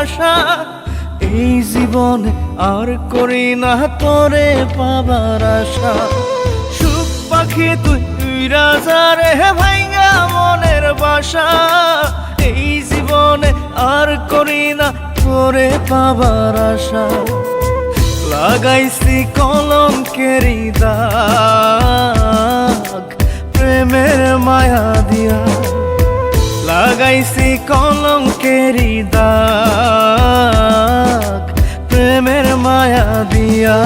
বাসা এই জীবনে আর করি না তোরে পাবার আশা। সুখ পাখি তুই রাজারে ভাঙ্গা মনের বাসা। এই জীবনে আর করি না তোরে পাবার আশা। লাগাইছি কলঙ্কেরি দাগ, প্রেমের মায়া দিয়া। লাগাইছি দাগ। প্রেমের মায়া দিয়া।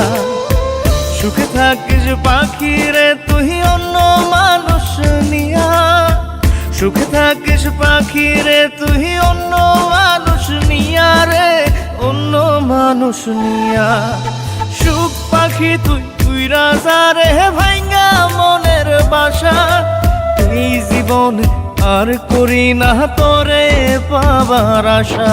সুখে থাকিস পাখি রে তুই অন্য মানুষ নিয়া। সুখে থাকিস পাখি রে তুই অন্য মানুষ নিয়া রে, অন্য মানুষ নিয়া। সুখ পাখি তুই তুই রাজা রে ভাঙ্গা মনের বাসা। এই জীবনে আর করি না, তোরে পাবার আশা।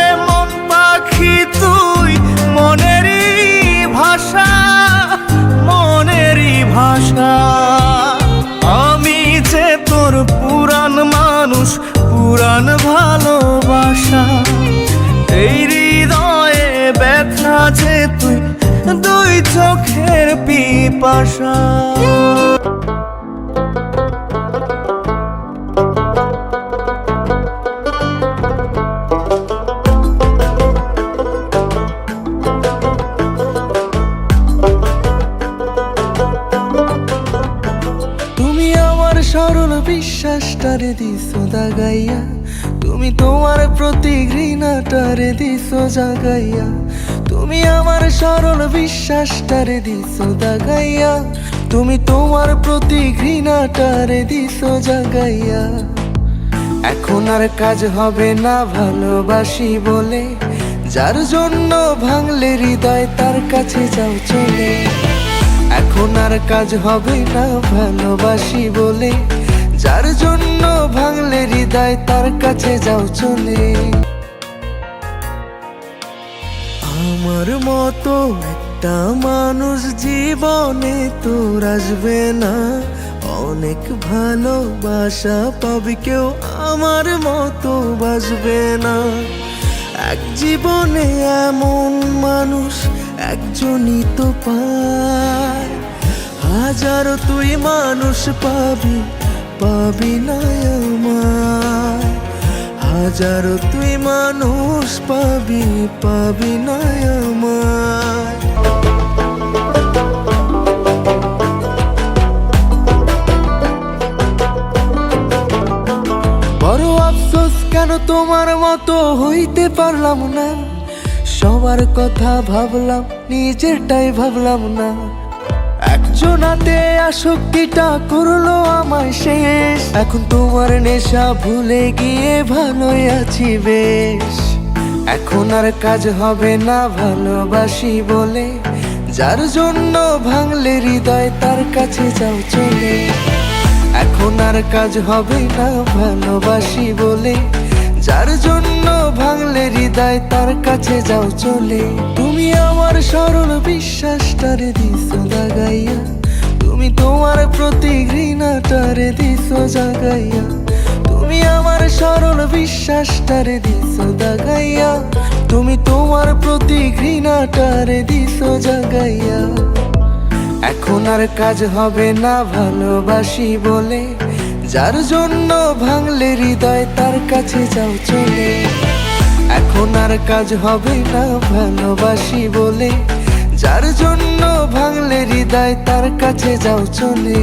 তুই মনেরই ভাষা মনেরই ভাষা। আমি যে তোর পুরান মানুষ পুরান ভালোবাসা। এই হৃদয়ে ব্যথা যে তুই, দুই চোখের পিপাসা। সরল বিশ্বাসটারে দিছো দাগাইয়া তুমি তোমার প্রতি ঘৃণাটারে দিছো জাগাইয়া। তুমি আমার সরল বিশ্বাসটারে দিছো দাগাইয়া তুমি তোমার প্রতি ঘৃণাটারে দিছো জাগাইয়া। এখন আর কাজ হবে না ভালোবাসি বলে। যার জন্য ভাঙলে হৃদয় তার কাছে যাও চলে। এখন আর কাজ হবে না ভালোবাসি বলে। যার জন্য ভাঙলে হৃদয় তার কাছে যাও চলে। আমার মতো একটা মানুষ জীবনে তোর আসবে না। অনেক ভালোবাসা পাবি কেউ আমার মতো বাসবে না। এক জীবনে এমন মানুষ একজনই তো পায়। হাজারো তুই মানুষ পাবি পাবি না হাজার হাজারো তুই মানুষ পাবি পাবি না আমায়। তোমার মতো হইতে পারলাম না। সবার কথা ভাবলাম, নিজেরটাই ভাবলাম না। একজনাতে আসক্তিটা করল আমায় শেষ। এখন তোমার নেশা ভুলে গিয়ে ভালোই আছি বেশ। এখন আর কাজ হবে না ভালোবাসি বলে। যার জন্য ভাঙলে হৃদয় তার কাছে যাও চলে। এখন আর কাজ হবে না ভালোবাসি বলে। যার জন্য ভাঙলে হৃদয় তার কাছে যাও চলে। তুমি আমার সরল বিশ্বাসটারে দিছো দাগাইয়া তুমি তোমার প্রতি ঘৃণাটারে দিছো জাগাইয়া। তুমি আমার সরল বিশ্বাসটারে দিছো দাগাইয়া তুমি তোমার প্রতি ঘৃণাটারে দিছো জাগাইয়া। এখন আর কাজ হবে না ভালোবাসি বলে। যার জন্য ভাঙলে হৃদয় তার কাছে যাও চলে। এখন আর কাজ হবে না ভালোবাসি বলে। যার জন্য ভাঙলে হৃদয় তার কাছে যাও চলে।